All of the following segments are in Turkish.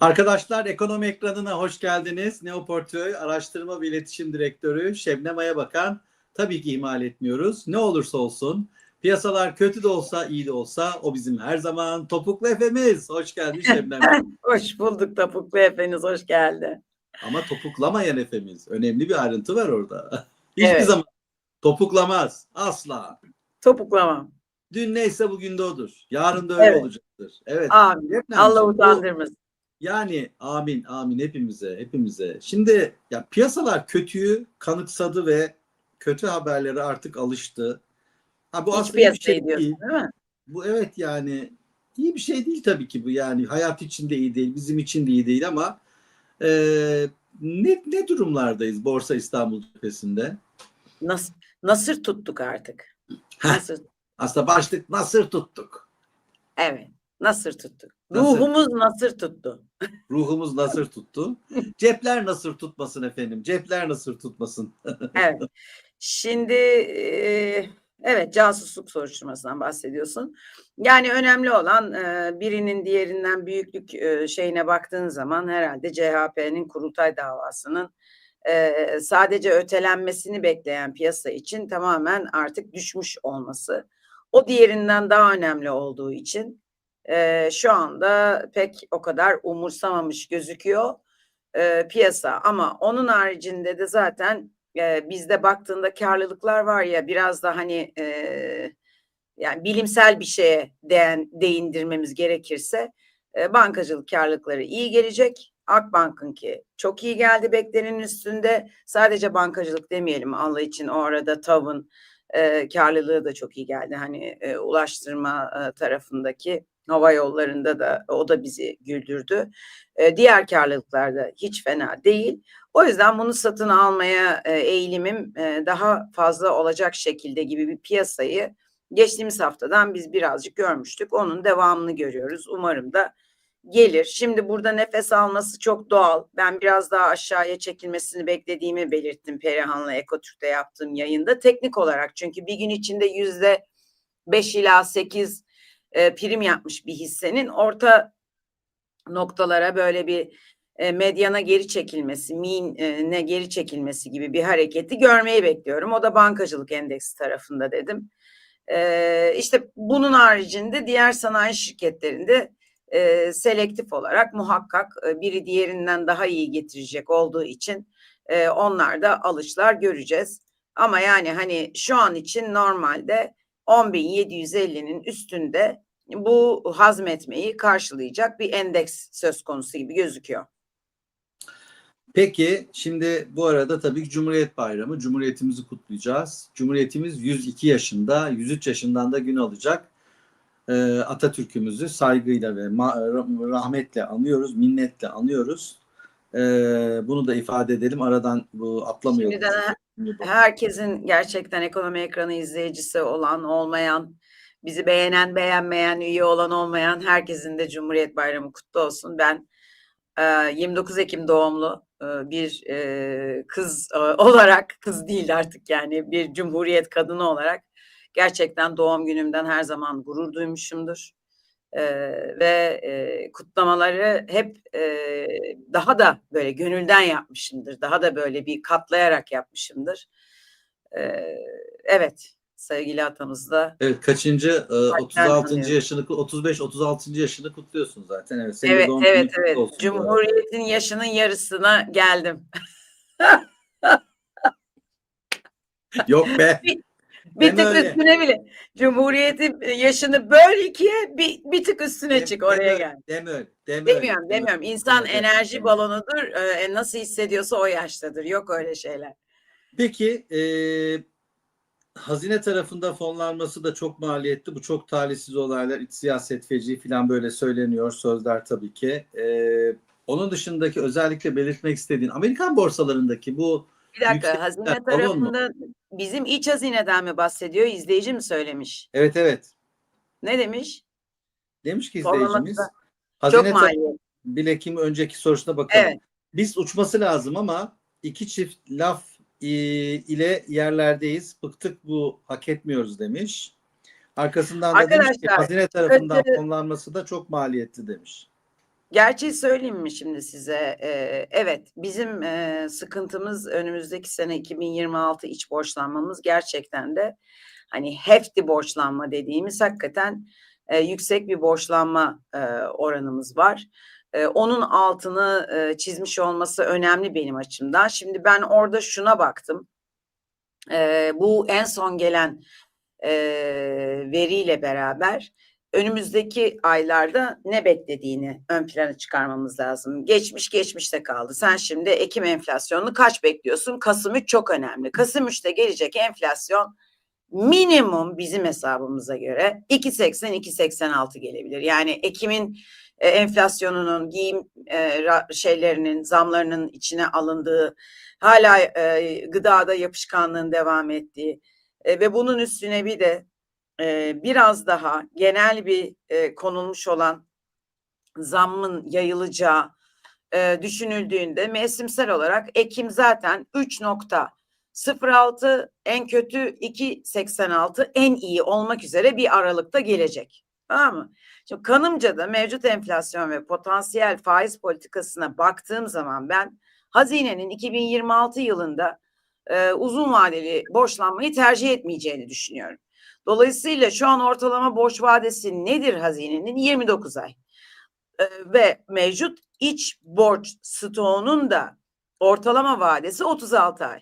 Arkadaşlar ekonomi ekranına hoş geldiniz. Neoportföy Araştırma ve İletişim Direktörü Şebnem Ayabakan. Tabii ki ihmal etmiyoruz. Ne olursa olsun piyasalar kötü de olsa iyi de olsa o bizim her zaman topuklu efemiz. Hoş geldin Şebnem. Hoş bulduk Topuklu Efeniz, hoş geldi. Ama topuklamayan efemiz. Önemli bir ayrıntı var orada. Hiçbir Evet. zaman topuklamaz. Asla. Topuklamam. Dün neyse bugün de odur. Yarın da öyle Evet. olacaktır. Evet. Amin. Allah utandırmasın. Yani amin amin hepimize hepimize. Şimdi ya piyasalar kötüyü kanıksadı ve kötü haberlere artık alıştı. Ha bu Hiç aslında bir şey değil. değil mi? Bu evet yani iyi bir şey değil tabii ki bu yani hayat için de iyi değil, bizim için de iyi değil ama e, ne ne durumlardayız Borsa İstanbul cephesinde? Nas nasır tuttuk artık. Heh. Nasır. Aslında başlık nasır tuttuk. Evet. Nasır tuttuk. Nasır. Ruhumuz nasır tuttu. Ruhumuz nasır tuttu. Cepler nasır tutmasın efendim. Cepler nasır tutmasın. Evet. Şimdi evet casusluk soruşturmasından bahsediyorsun. Yani önemli olan birinin diğerinden büyüklük şeyine baktığın zaman herhalde CHP'nin kurultay davasının sadece ötelenmesini bekleyen piyasa için tamamen artık düşmüş olması. O diğerinden daha önemli olduğu için e, şu anda pek o kadar umursamamış gözüküyor e, piyasa. Ama onun haricinde de zaten e, bizde baktığında karlılıklar var ya biraz da hani e, yani bilimsel bir şeye değin, değindirmemiz gerekirse e, bankacılık karlılıkları iyi gelecek. Akbank'ınki çok iyi geldi beklenenin üstünde. Sadece bankacılık demeyelim Allah için o arada TAV'ın e, karlılığı da çok iyi geldi. Hani e, ulaştırma e, tarafındaki hava yollarında da o da bizi güldürdü. E, diğer karlılıklar da hiç fena değil. O yüzden bunu satın almaya e, eğilimim e, daha fazla olacak şekilde gibi bir piyasayı geçtiğimiz haftadan biz birazcık görmüştük. Onun devamını görüyoruz. Umarım da gelir. Şimdi burada nefes alması çok doğal. Ben biraz daha aşağıya çekilmesini beklediğimi belirttim Perihan'la Ekotürk'te yaptığım yayında. Teknik olarak çünkü bir gün içinde yüzde 5 ila 8 e, prim yapmış bir hissenin orta noktalara böyle bir e, medyana geri çekilmesi, mean'e geri çekilmesi gibi bir hareketi görmeyi bekliyorum. O da bankacılık endeksi tarafında dedim. E, işte bunun haricinde diğer sanayi şirketlerinde e, selektif olarak muhakkak e, biri diğerinden daha iyi getirecek olduğu için e, onlarda alışlar göreceğiz. Ama yani hani şu an için normalde 10.750'nin üstünde bu hazmetmeyi karşılayacak bir endeks söz konusu gibi gözüküyor. Peki şimdi bu arada tabii ki Cumhuriyet Bayramı. Cumhuriyetimizi kutlayacağız. Cumhuriyetimiz 102 yaşında, 103 yaşından da gün alacak. Ee, Atatürk'ümüzü saygıyla ve rahmetle anıyoruz, minnetle anıyoruz. Ee, bunu da ifade edelim. Aradan bu atlamayalım. Şimdiden Herkesin gerçekten ekonomi ekranı izleyicisi olan, olmayan, bizi beğenen, beğenmeyen, üye olan, olmayan herkesin de Cumhuriyet Bayramı kutlu olsun. Ben e, 29 Ekim doğumlu e, bir e, kız e, olarak, kız değil artık yani bir Cumhuriyet kadını olarak gerçekten doğum günümden her zaman gurur duymuşumdur. E, ve e, kutlamaları hep e, daha da böyle gönülden yapmışımdır. Daha da böyle bir katlayarak yapmışımdır. E, evet sevgili atamız da. Evet kaçıncı? Ee, Kalpten 36. tanıyorum. yaşını 35 36. yaşını kutluyorsun zaten. Evet. Evet evet evet. Cumhuriyetin yaşının yarısına geldim. Yok be. Bir Deme tık öyle. üstüne bile. Cumhuriyetin yaşını böl ikiye bir, bir tık üstüne Deme- çık oraya deme- gel. Deme öyle. Deme öyle, Demiyorum deme demiyorum. öyle. İnsan deme, enerji deme. balonudur. Ee, nasıl hissediyorsa o yaştadır. Yok öyle şeyler. Peki e, hazine tarafında fonlanması da çok maliyetli. Bu çok talihsiz olaylar. İç siyaset feci falan böyle söyleniyor sözler tabii ki. E, onun dışındaki özellikle belirtmek istediğin Amerikan borsalarındaki bu Bir dakika Yüksek hazine balon mu? tarafında bizim iç hazineden mi bahsediyor? İzleyici mi söylemiş? evet evet Ne demiş? demiş ki izleyicimiz da hazine Çok tar- maliyet. Bilekim önceki sorusuna bakalım. Evet. Biz uçması lazım ama iki çift laf e, ile yerlerdeyiz. Bıktık bu hak etmiyoruz demiş. Arkasından da demiş ki Arkadaşlar, hazine tarafından kötü- fonlanması da çok maliyetli demiş. Gerçeği söyleyeyim mi şimdi size? Ee, evet, bizim e, sıkıntımız önümüzdeki sene 2026 iç borçlanmamız gerçekten de hani hefty borçlanma dediğimiz hakikaten e, yüksek bir borçlanma e, oranımız var. E, onun altını e, çizmiş olması önemli benim açımdan. Şimdi ben orada şuna baktım. E, bu en son gelen e, veriyle beraber önümüzdeki aylarda ne beklediğini ön plana çıkarmamız lazım. Geçmiş geçmişte kaldı. Sen şimdi Ekim enflasyonunu kaç bekliyorsun? Kasım 3 çok önemli. Kasım 3'te gelecek enflasyon minimum bizim hesabımıza göre 2.80-2.86 gelebilir. Yani Ekim'in e, enflasyonunun giyim e, ra- şeylerinin zamlarının içine alındığı hala e, gıdada yapışkanlığın devam ettiği e, ve bunun üstüne bir de e, biraz daha genel bir e, konulmuş olan zammın yayılacağı e, düşünüldüğünde mevsimsel olarak Ekim zaten 3.06 en kötü 2.86 en iyi olmak üzere bir aralıkta gelecek. Tamam mı? Şimdi kanımca da mevcut enflasyon ve potansiyel faiz politikasına baktığım zaman ben hazinenin 2026 yılında e, uzun vadeli borçlanmayı tercih etmeyeceğini düşünüyorum. Dolayısıyla şu an ortalama borç vadesi nedir hazinenin? 29 ay. Ee, ve mevcut iç borç stoğunun da ortalama vadesi 36 ay.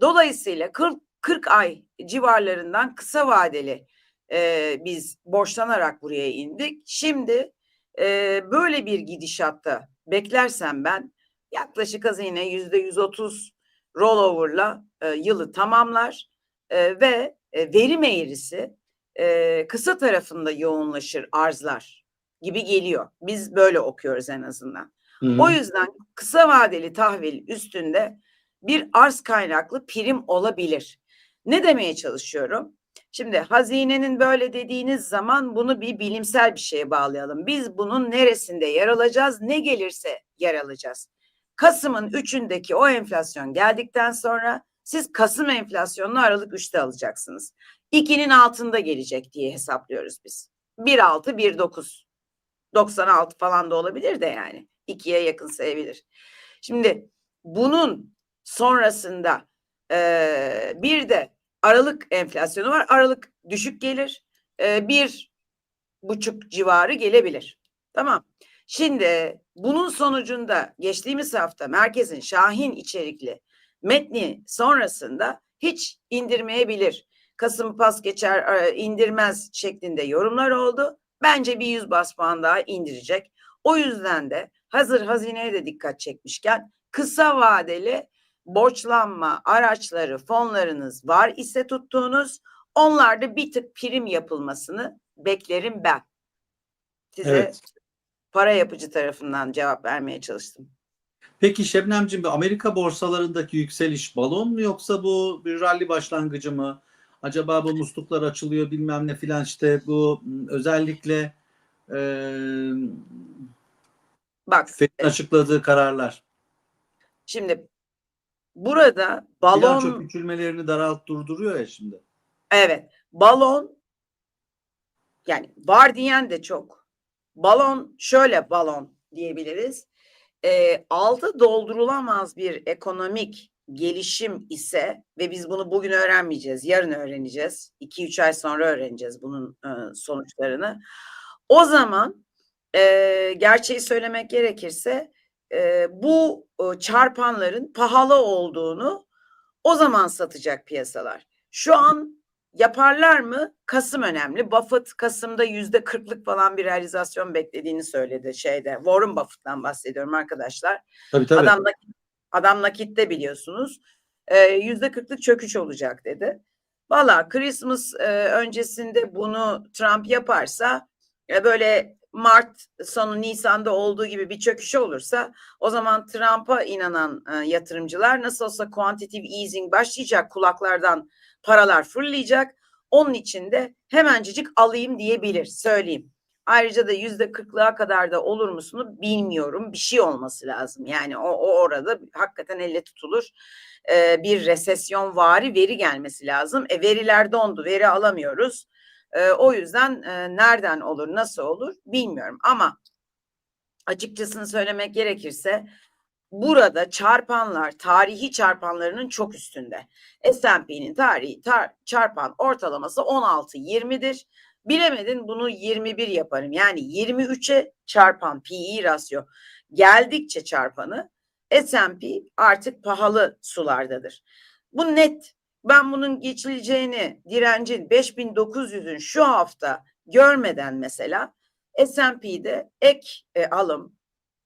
Dolayısıyla 40, 40 ay civarlarından kısa vadeli e, biz borçlanarak buraya indik. Şimdi e, böyle bir gidişatta beklersem ben yaklaşık hazine yüzde 130 rollover'la e, yılı tamamlar e, ve e, verim eğrisi e, kısa tarafında yoğunlaşır arzlar gibi geliyor. Biz böyle okuyoruz en azından. Hı hı. O yüzden kısa vadeli tahvil üstünde bir arz kaynaklı prim olabilir. Ne demeye çalışıyorum? Şimdi hazinenin böyle dediğiniz zaman bunu bir bilimsel bir şeye bağlayalım. Biz bunun neresinde yer alacağız? Ne gelirse yer alacağız. Kasım'ın 3'ündeki o enflasyon geldikten sonra siz Kasım enflasyonunu Aralık 3'te alacaksınız. 2'nin altında gelecek diye hesaplıyoruz biz. 1.6, 1.9. 96 falan da olabilir de yani. 2'ye yakın sayabilir. Şimdi bunun sonrasında e, bir de Aralık enflasyonu var. Aralık düşük gelir. E, bir buçuk civarı gelebilir. Tamam. Şimdi bunun sonucunda geçtiğimiz hafta merkezin Şahin içerikli metni sonrasında hiç indirmeyebilir. Kasım pas geçer e, indirmez şeklinde yorumlar oldu. Bence bir 100 bas puan daha indirecek. O yüzden de hazır hazineye de dikkat çekmişken kısa vadeli borçlanma araçları fonlarınız var ise tuttuğunuz onlarda bir tık prim yapılmasını beklerim ben. Size Evet. para yapıcı tarafından cevap vermeye çalıştım. Peki Şebnemciğim Amerika borsalarındaki yükseliş balon mu yoksa bu bir rally başlangıcı mı? Acaba bu musluklar açılıyor bilmem ne filan işte bu özellikle e, Bak Fed'in açıkladığı kararlar. şimdi burada Bilanço balon küçülmelerini daralt durduruyor ya şimdi. Evet, balon yani var diyen de çok. Balon şöyle balon diyebiliriz. Ee, altı doldurulamaz bir ekonomik gelişim ise ve biz bunu bugün öğrenmeyeceğiz, yarın öğreneceğiz. 2-3 ay sonra öğreneceğiz bunun e, sonuçlarını. O zaman e, gerçeği söylemek gerekirse e, bu e, çarpanların pahalı olduğunu o zaman satacak piyasalar. Şu an yaparlar mı? Kasım önemli. Buffett Kasım'da yüzde kırklık falan bir realizasyon beklediğini söyledi şeyde. Warren Buffett'tan bahsediyorum arkadaşlar. Tabii tabii. Adam, nakit, adam nakitte biliyorsunuz. Ee, Yüzde kırklık çöküş olacak dedi. Valla Christmas e, öncesinde bunu Trump yaparsa e, böyle Mart sonu Nisan'da olduğu gibi bir çöküş olursa o zaman Trump'a inanan e, yatırımcılar nasıl olsa quantitative easing başlayacak kulaklardan paralar fırlayacak. Onun için de hemencecik alayım diyebilir söyleyeyim. Ayrıca da yüzde kırklığa kadar da olur musunu bilmiyorum. Bir şey olması lazım. Yani o, o orada hakikaten elle tutulur e, bir resesyon vari veri gelmesi lazım. E, veriler dondu, veri alamıyoruz. E, o yüzden e, nereden olur, nasıl olur bilmiyorum. Ama açıkçasını söylemek gerekirse burada çarpanlar tarihi çarpanlarının çok üstünde. S&P'nin tarihi tar- çarpan ortalaması 16-20'dir. Bilemedin bunu 21 yaparım. Yani 23'e çarpan PE rasyo geldikçe çarpanı S&P artık pahalı sulardadır. Bu net. Ben bunun geçileceğini direncin 5900'ün şu hafta görmeden mesela S&P'de ek e, alım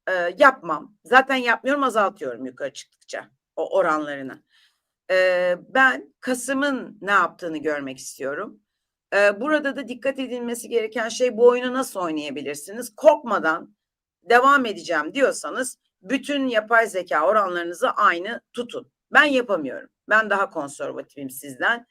e, yapmam. Zaten yapmıyorum azaltıyorum yukarı çıktıkça o oranlarını. E, ben Kasım'ın ne yaptığını görmek istiyorum. E, burada da dikkat edilmesi gereken şey bu oyunu nasıl oynayabilirsiniz? Korkmadan devam edeceğim diyorsanız bütün yapay zeka oranlarınızı aynı tutun. Ben yapamıyorum. Ben daha konservatifim sizden.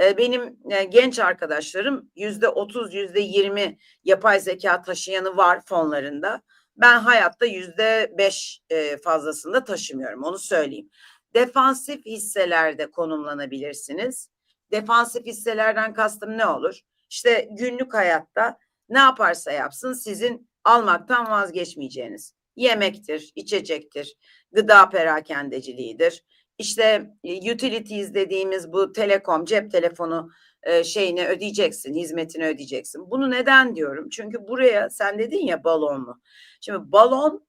E, benim e, genç arkadaşlarım yüzde otuz, yüzde yirmi yapay zeka taşıyanı var fonlarında. Ben hayatta yüzde beş e, fazlasında taşımıyorum. Onu söyleyeyim. Defansif hisselerde konumlanabilirsiniz. Defansif hisselerden kastım ne olur? İşte günlük hayatta ne yaparsa yapsın sizin almaktan vazgeçmeyeceğiniz. Yemektir, içecektir, gıda perakendeciliğidir. İşte e, utilities dediğimiz bu telekom, cep telefonu e, şeyini ödeyeceksin, hizmetini ödeyeceksin. Bunu neden diyorum? Çünkü buraya sen dedin ya balon mu? Şimdi balon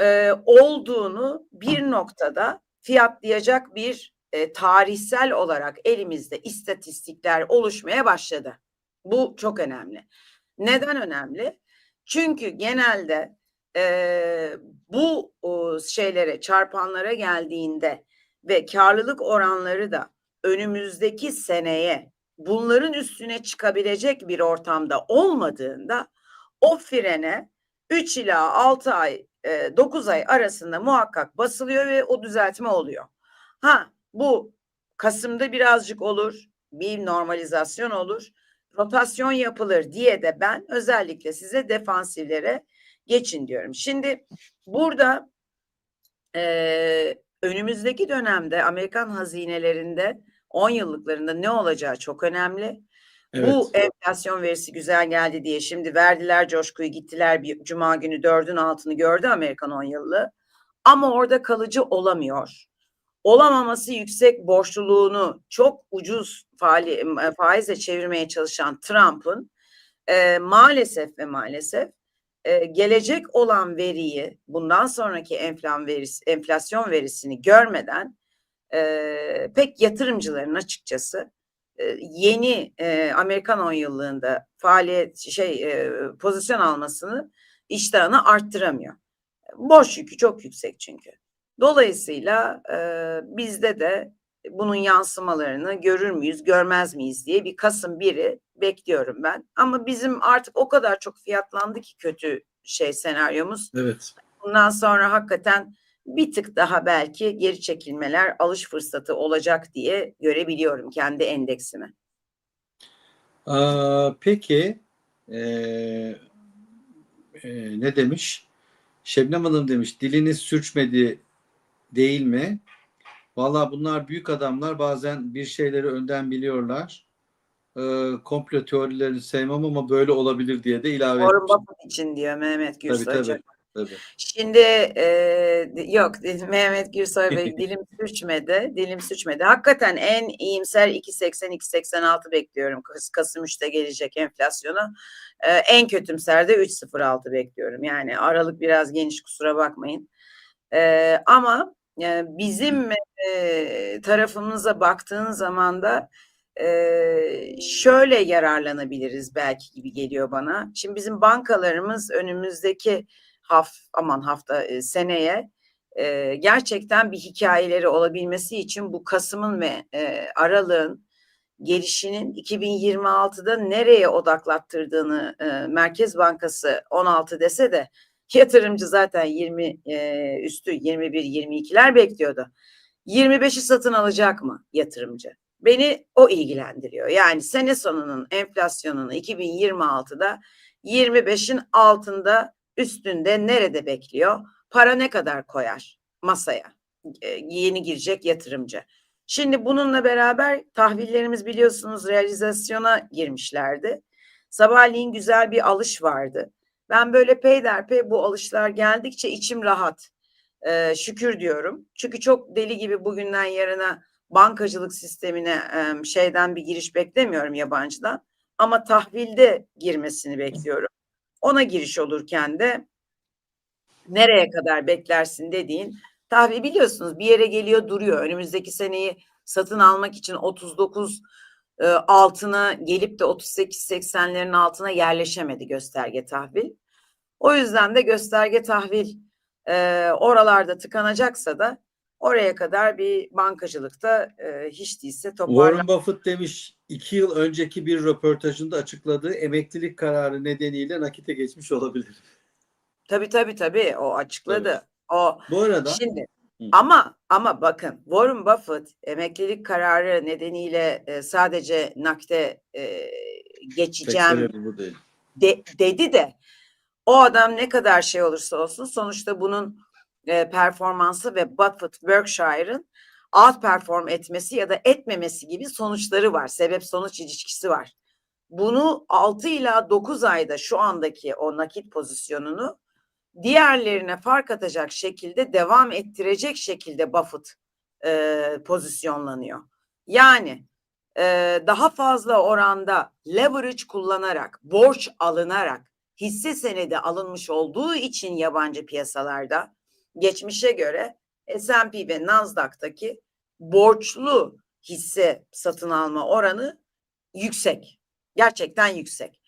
e, olduğunu bir noktada fiyatlayacak bir e, tarihsel olarak elimizde istatistikler oluşmaya başladı. Bu çok önemli. Neden önemli? Çünkü genelde e, bu o, şeylere, çarpanlara geldiğinde ve karlılık oranları da önümüzdeki seneye bunların üstüne çıkabilecek bir ortamda olmadığında o frene 3 ila 6 ay, e, 9 ay arasında muhakkak basılıyor ve o düzeltme oluyor. Ha bu Kasım'da birazcık olur, bir normalizasyon olur, rotasyon yapılır diye de ben özellikle size defansiflere geçin diyorum. Şimdi burada e, önümüzdeki dönemde Amerikan hazinelerinde 10 yıllıklarında ne olacağı çok önemli. Evet. Bu enflasyon verisi güzel geldi diye şimdi verdiler coşkuyu gittiler bir cuma günü dördün altını gördü Amerikan 10 yıllı. Ama orada kalıcı olamıyor. Olamaması yüksek borçluluğunu çok ucuz faali, faizle çevirmeye çalışan Trump'ın e, maalesef ve maalesef e, gelecek olan veriyi bundan sonraki enflasyon verisi, enflasyon verisini görmeden e, pek yatırımcıların açıkçası e, yeni e, Amerikan 10 yıllığında faaliyet şey e, pozisyon almasını iştahını arttıramıyor. Borç yükü çok yüksek çünkü. Dolayısıyla e, bizde de bunun yansımalarını görür müyüz, görmez miyiz diye bir Kasım 1'i bekliyorum ben. Ama bizim artık o kadar çok fiyatlandı ki kötü şey senaryomuz. Evet. Bundan sonra hakikaten bir tık daha belki geri çekilmeler, alış fırsatı olacak diye görebiliyorum kendi endeksimi. Aa, peki ee, ee, ne demiş? Şebnem Hanım demiş diliniz sürçmedi değil mi? Valla bunlar büyük adamlar bazen bir şeyleri önden biliyorlar. Ee, komplo teorilerini sevmem ama böyle olabilir diye de ilave etmiş. Buffett için diyor Mehmet Tabii Gürsoy. tabii. tabii. Şimdi e, yok Mehmet Gürsoy Bey dilim sürçmedi. Dilim sürçmedi. Hakikaten en iyimser 2.80-2.86 bekliyorum. Kas- Kasım 3'te gelecek enflasyona. E, en kötümser de 3.06 bekliyorum. Yani aralık biraz geniş kusura bakmayın. E, ama e, bizim e, tarafımıza baktığın zaman da e, şöyle yararlanabiliriz belki gibi geliyor bana. Şimdi bizim bankalarımız önümüzdeki haf aman hafta e, seneye e, gerçekten bir hikayeleri olabilmesi için bu Kasım'ın ve e, Aralık'ın gelişinin 2026'da nereye odaklattırdığını e, Merkez Bankası 16 dese de yatırımcı zaten 20 e, üstü 21-22'ler bekliyordu. 25'i satın alacak mı yatırımcı? Beni o ilgilendiriyor. Yani sene sonunun enflasyonunu 2026'da 25'in altında üstünde nerede bekliyor? Para ne kadar koyar masaya? E, yeni girecek yatırımcı. Şimdi bununla beraber tahvillerimiz biliyorsunuz realizasyona girmişlerdi. Sabahleyin güzel bir alış vardı. Ben böyle peyderpey bu alışlar geldikçe içim rahat. Ee, şükür diyorum. Çünkü çok deli gibi bugünden yarına bankacılık sistemine e, şeyden bir giriş beklemiyorum yabancıdan. Ama tahvilde girmesini bekliyorum. Ona giriş olurken de nereye kadar beklersin dediğin tahvil biliyorsunuz bir yere geliyor duruyor. Önümüzdeki seneyi satın almak için 39 e, altına gelip de 38-80'lerin altına yerleşemedi gösterge tahvil. O yüzden de gösterge tahvil e, oralarda tıkanacaksa da oraya kadar bir bankacılıkta e, hiç değilse toparlan. Warren Buffett demiş iki yıl önceki bir röportajında açıkladığı emeklilik kararı nedeniyle nakite geçmiş olabilir. Tabii tabii tabii o açıkladı. Evet. O Bu arada Şimdi. Ama ama bakın Warren Buffett emeklilik kararı nedeniyle e, sadece nakde e, geçeceğim de- dedi de o adam ne kadar şey olursa olsun sonuçta bunun e, performansı ve Buffett Berkshire'ın out perform etmesi ya da etmemesi gibi sonuçları var. Sebep sonuç ilişkisi var. Bunu 6 ila 9 ayda şu andaki o nakit pozisyonunu diğerlerine fark atacak şekilde devam ettirecek şekilde Buffett e, pozisyonlanıyor. Yani e, daha fazla oranda leverage kullanarak, borç alınarak hisse senedi alınmış olduğu için yabancı piyasalarda geçmişe göre S&P ve Nasdaq'taki borçlu hisse satın alma oranı yüksek. Gerçekten yüksek.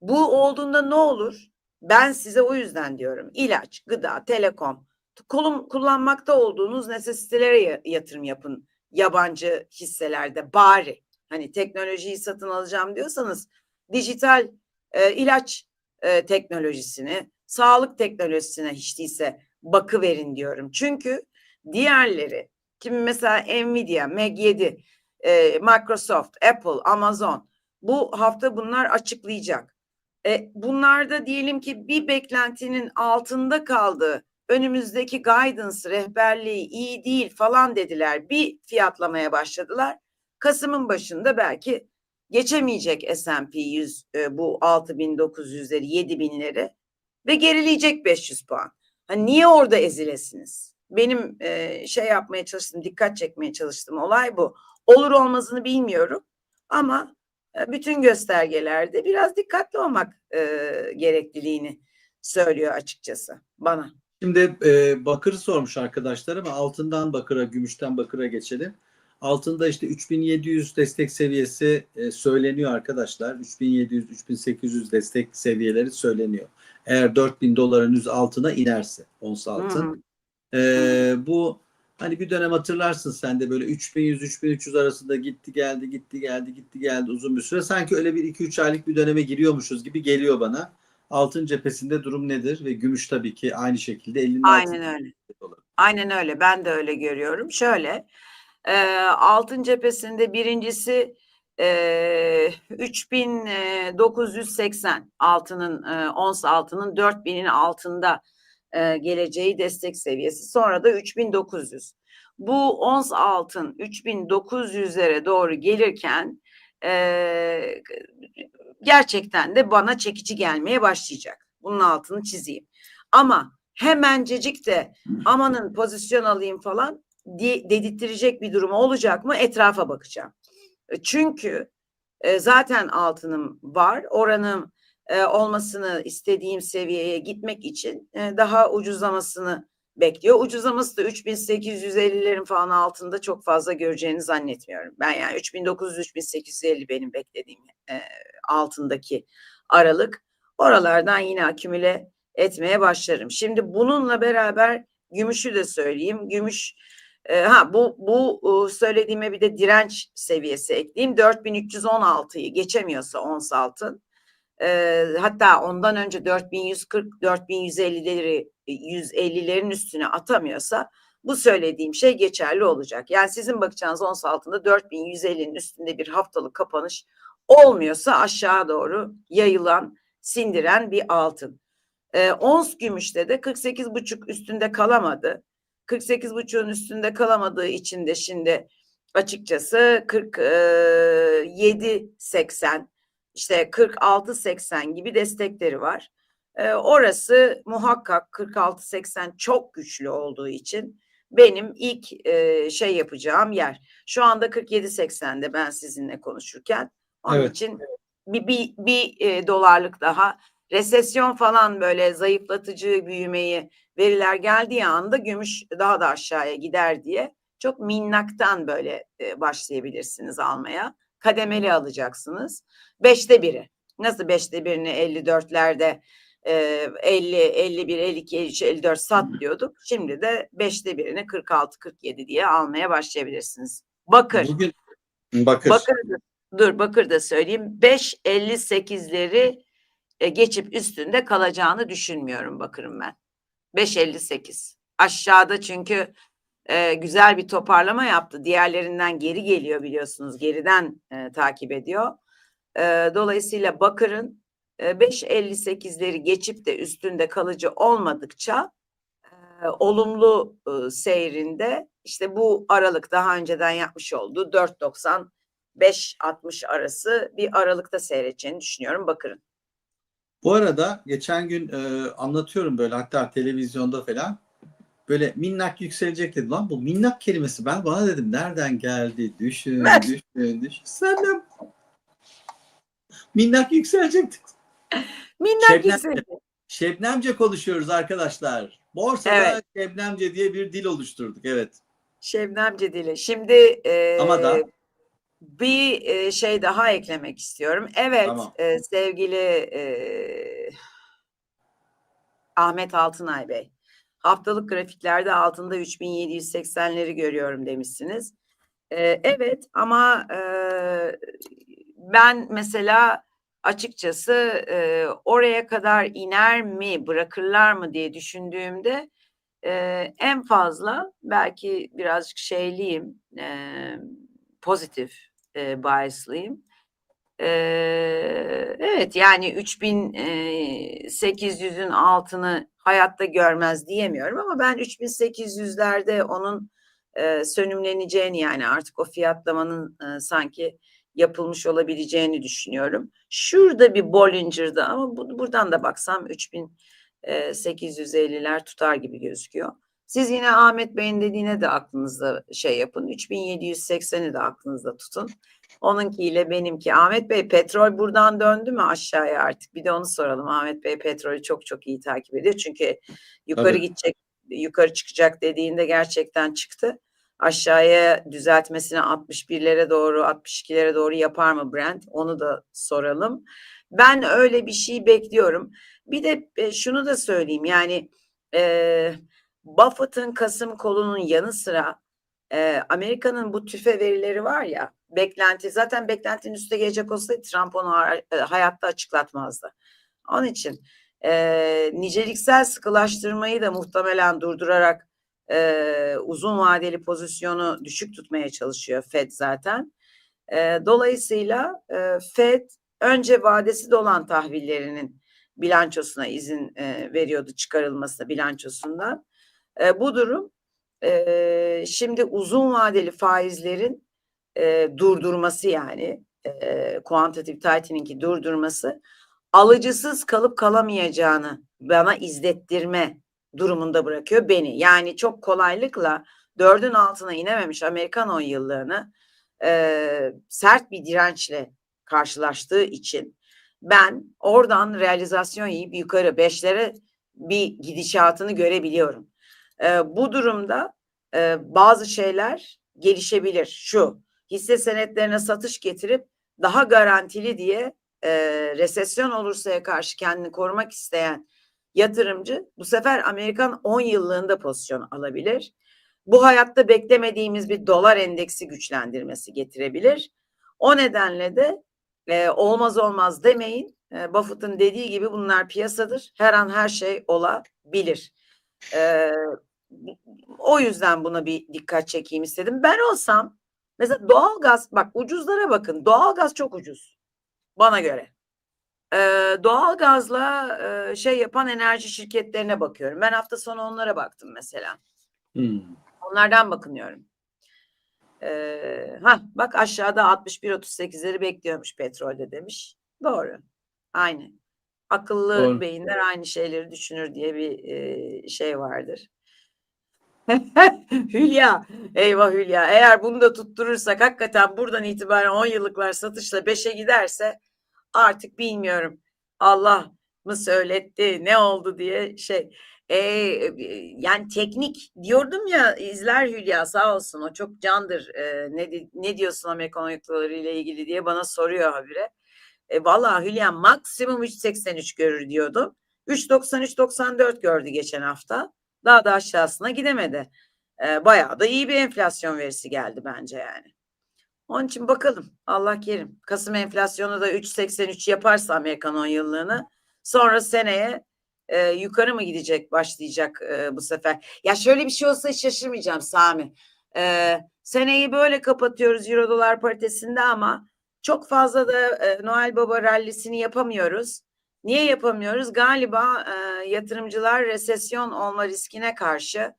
Bu olduğunda ne olur? Ben size o yüzden diyorum. İlaç, gıda, telekom, kolum kullanmakta olduğunuz nesesitelere ya- yatırım yapın yabancı hisselerde bari. Hani teknolojiyi satın alacağım diyorsanız dijital e, ilaç e, teknolojisini, sağlık teknolojisine hiç değilse bakı verin diyorum. Çünkü diğerleri kimi mesela Nvidia, Meg7, e, Microsoft, Apple, Amazon bu hafta bunlar açıklayacak. E, bunlarda diyelim ki bir beklentinin altında kaldı. Önümüzdeki guidance rehberliği iyi değil falan dediler. Bir fiyatlamaya başladılar. Kasım'ın başında belki geçemeyecek S&P 100 e, bu 6900'leri 7000'leri ve gerileyecek 500 puan. Hani niye orada ezilesiniz? Benim e, şey yapmaya çalıştım, dikkat çekmeye çalıştım olay bu. Olur olmazını bilmiyorum ama bütün göstergelerde biraz dikkatli olmak e, gerekliliğini söylüyor açıkçası bana. Şimdi e, bakırı sormuş arkadaşlar ama altından bakıra, gümüşten bakıra geçelim. Altında işte 3700 destek seviyesi e, söyleniyor arkadaşlar. 3700-3800 destek seviyeleri söyleniyor. Eğer 4000 doların üz altına inerse ons altın. Hı. Ee, bu hani bir dönem hatırlarsın sen de böyle 3100-3300 arasında gitti geldi gitti geldi gitti geldi uzun bir süre. Sanki öyle bir 2-3 aylık bir döneme giriyormuşuz gibi geliyor bana. Altın cephesinde durum nedir? Ve gümüş tabii ki aynı şekilde 50'nin Aynen öyle. Aynen öyle. Ben de öyle görüyorum. Şöyle e, altın cephesinde birincisi e, 3980 altının e, ons altının 4000'in altında e, geleceği destek seviyesi. Sonra da 3900. Bu ons altın 3900'lere doğru gelirken e, gerçekten de bana çekici gelmeye başlayacak. Bunun altını çizeyim. Ama hemencecik de amanın pozisyon alayım falan dedirttirecek bir durum olacak mı etrafa bakacağım. E, Çünkü e, zaten altınım var. Oranım e, olmasını istediğim seviyeye gitmek için e, daha ucuzlamasını bekliyor. Ucuzlaması da 3850'lerin falan altında çok fazla göreceğini zannetmiyorum. Ben yani 3900-3850 benim beklediğim e, altındaki aralık. Oralardan yine akümüle etmeye başlarım. Şimdi bununla beraber gümüşü de söyleyeyim. Gümüş ha bu bu söylediğime bir de direnç seviyesi ekleyeyim. 4316'yı geçemiyorsa ons altın e, hatta ondan önce 4140 4150'leri 150'lerin üstüne atamıyorsa bu söylediğim şey geçerli olacak. Yani sizin bakacağınız ons altında 4150'nin üstünde bir haftalık kapanış olmuyorsa aşağı doğru yayılan, sindiren bir altın. E, ons gümüşte de 48,5 üstünde kalamadı. 48,5'un üstünde kalamadığı için de şimdi açıkçası 47.80 işte 46.80 gibi destekleri var. E, orası muhakkak 46-80 çok güçlü olduğu için benim ilk e, şey yapacağım yer. Şu anda 47-80'de ben sizinle konuşurken. Onun Evet. için bir, bir, bir e, dolarlık daha resesyon falan böyle zayıflatıcı büyümeyi veriler geldiği anda gümüş daha da aşağıya gider diye çok minnaktan böyle e, başlayabilirsiniz almaya. Kademeli alacaksınız. Beşte biri. Nasıl beşte birini 54'lerde e, 50, 51, 52, 53, 54 sat diyorduk. Şimdi de beşte birini 46, 47 diye almaya başlayabilirsiniz. Bakır. Bugün bakır. Bakır dur Bakır da söyleyeyim. 5.58'leri e, geçip üstünde kalacağını düşünmüyorum Bakır'ın ben. 5.58. Aşağıda çünkü e, güzel bir toparlama yaptı. Diğerlerinden geri geliyor biliyorsunuz. Geriden e, takip ediyor. E, dolayısıyla Bakır'ın e, 5.58'leri geçip de üstünde kalıcı olmadıkça e, olumlu e, seyrinde işte bu aralık daha önceden yapmış olduğu 4.90 5.60 arası bir aralıkta seyredeceğini düşünüyorum Bakır'ın. Bu arada geçen gün e, anlatıyorum böyle hatta televizyonda falan böyle minnak yükselecek dedi lan bu minnak kelimesi ben bana dedim nereden geldi düşün düşün düşün sen de minnak yükselecek Minnak Şebnem- yükseldi. Şebnemce konuşuyoruz arkadaşlar borsada Evet. Şebnemce diye bir dil oluşturduk evet Şebnemci dili. Şimdi e, Ama da- bir e, şey daha eklemek istiyorum. Evet Tamam. e, sevgili e, Ahmet Altınay Bey. Haftalık grafiklerde altında 3780'leri görüyorum demişsiniz. E, evet ama e, ben mesela açıkçası e, oraya kadar iner mi bırakırlar mı diye düşündüğümde e, en fazla belki birazcık şeyliyim e, pozitif e, biaslıyım. E, evet yani 3800'ün altını hayatta görmez diyemiyorum ama ben 3800'lerde onun e, sönümleneceğini yani artık o fiyatlamanın e, sanki yapılmış olabileceğini düşünüyorum. Şurada bir Bollinger'da ama bu, buradan da baksam 3850'ler tutar gibi gözüküyor. Siz yine Ahmet Bey'in dediğine de aklınızda şey yapın. 3780'i de aklınızda tutun. Onunkiyle benimki. Ahmet Bey petrol buradan döndü mü aşağıya artık? Bir de onu soralım. Ahmet Bey petrolü çok çok iyi takip ediyor. Çünkü yukarı Tabii. gidecek, yukarı çıkacak dediğinde gerçekten çıktı. Aşağıya düzeltmesine 61'lere doğru, 62'lere doğru yapar mı Brent? Onu da soralım. Ben öyle bir şey bekliyorum. Bir de e, şunu da söyleyeyim yani e, Buffett'ın Kasım kolunun yanı sıra e, Amerika'nın bu tüfe verileri var ya beklenti zaten beklentinin üstüne gelecek olsaydı Trump onu e, hayatta açıklatmazdı. Onun için e, niceliksel sıkılaştırmayı da muhtemelen durdurarak e, uzun vadeli pozisyonu düşük tutmaya çalışıyor Fed zaten. E, dolayısıyla e, Fed önce vadesi dolan tahvillerinin bilançosuna izin e, veriyordu çıkarılmasına bilançosundan. E, bu durum e, şimdi uzun vadeli faizlerin e, durdurması yani e, quantitative tightening'i durdurması alıcısız kalıp kalamayacağını bana izlettirme durumunda bırakıyor beni. Yani çok kolaylıkla dördün altına inememiş Amerikan 10 yıllığını e, sert bir dirençle karşılaştığı için ben oradan realizasyon yiyip yukarı beşlere bir gidişatını görebiliyorum. E, bu durumda e, bazı şeyler gelişebilir. Şu hisse senetlerine satış getirip daha garantili diye e, resesyon olursa'ya karşı kendini korumak isteyen yatırımcı bu sefer Amerikan 10 yıllığında pozisyon alabilir. Bu hayatta beklemediğimiz bir dolar endeksi güçlendirmesi getirebilir. O nedenle de e, olmaz olmaz demeyin. E, Buffett'ın dediği gibi bunlar piyasadır. Her an her şey olabilir. E, o yüzden buna bir dikkat çekeyim istedim. Ben olsam mesela doğalgaz bak ucuzlara bakın. Doğalgaz çok ucuz bana göre. Ee, doğalgazla e, şey yapan enerji şirketlerine bakıyorum. Ben hafta sonu onlara baktım mesela. Hmm. Onlardan bakınıyorum. Ee, ha bak aşağıda 61-38'leri bekliyormuş petrolde demiş. Doğru. Aynı. Akıllı Doğru. beyinler aynı şeyleri düşünür diye bir e, şey vardır. Hülya, eyvah Hülya. Eğer bunu da tutturursak hakikaten buradan itibaren 10 yıllıklar satışla 5'e giderse artık bilmiyorum. Allah mı söyletti, ne oldu diye şey. E, yani teknik diyordum ya izler Hülya sağ olsun o çok candır. E, ne, ne diyorsun Amerikan oyuncuları ile ilgili diye bana soruyor habire. E, vallahi Hülya maksimum 3.83 görür diyordum. 3.93-94 gördü geçen hafta. Daha da aşağısına gidemedi. E, bayağı da iyi bir enflasyon verisi geldi bence yani. Onun için bakalım Allah kerim. Kasım enflasyonu da 3.83 yaparsa Amerikan 10 yıllığını sonra seneye e, yukarı mı gidecek başlayacak e, bu sefer? Ya şöyle bir şey olsa hiç şaşırmayacağım Sami. E, seneyi böyle kapatıyoruz Euro dolar paritesinde ama çok fazla da e, Noel Baba rallisini yapamıyoruz. Niye yapamıyoruz? Galiba e, yatırımcılar resesyon olma riskine karşı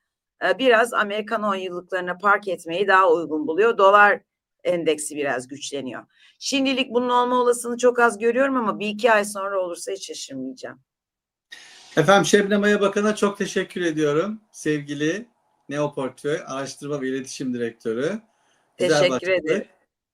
e, biraz Amerikan 10 yıllıklarına park etmeyi daha uygun buluyor. Dolar endeksi biraz güçleniyor. Şimdilik bunun olma olasılığını çok az görüyorum ama bir iki ay sonra olursa hiç şaşırmayacağım. Efendim Şebnem Aya Bakan'a çok teşekkür ediyorum. Sevgili Neo Portföy Araştırma ve İletişim Direktörü. Teşekkür başladık. ederim.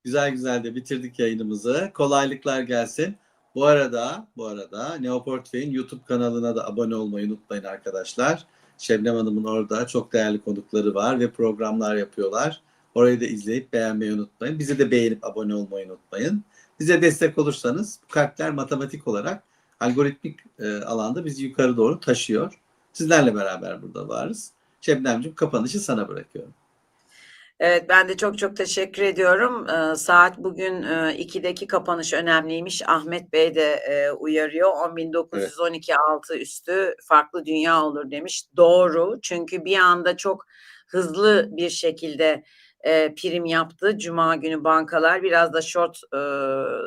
Güzel güzel de bitirdik yayınımızı. Kolaylıklar gelsin. Bu arada bu arada Neo Portföy'ün YouTube kanalına da abone olmayı unutmayın arkadaşlar. Şebnem Hanım'ın orada çok değerli konukları var ve programlar yapıyorlar. Orayı da izleyip beğenmeyi unutmayın. Bizi de beğenip abone olmayı unutmayın. Bize destek olursanız bu kalpler matematik olarak algoritmik e, alanda bizi yukarı doğru taşıyor. Sizlerle beraber burada varız. Şebnemciğim kapanışı sana bırakıyorum. Evet ben de çok çok teşekkür ediyorum. Ee, saat bugün e, 2'deki kapanış önemliymiş. Ahmet Bey de e, uyarıyor. 10.912 altı üstü farklı dünya olur demiş. Doğru. Çünkü bir anda çok hızlı bir şekilde e, prim yaptı. Cuma günü bankalar biraz da short e,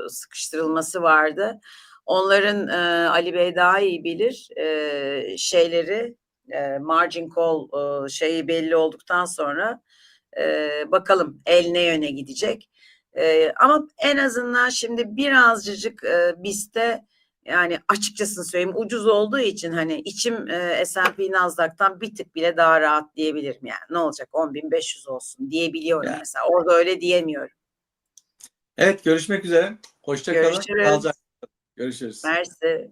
sıkıştırılması vardı. Onların e, Ali Bey daha iyi bilir e, şeyleri e, margin call e, şeyi belli olduktan sonra e, bakalım el ne yöne gidecek. E, ama en azından şimdi birazcık e, BIST'te yani açıkçası söyleyeyim ucuz olduğu için hani içim e, S&P Nasdaq'tan bir tık bile daha rahat diyebilirim yani. Ne olacak 10.500 olsun diyebiliyorum Yani. mesela. Orada öyle diyemiyorum. Evet görüşmek üzere. Hoşça kalın. Görüşürüz. Görüşürüz. Mersi.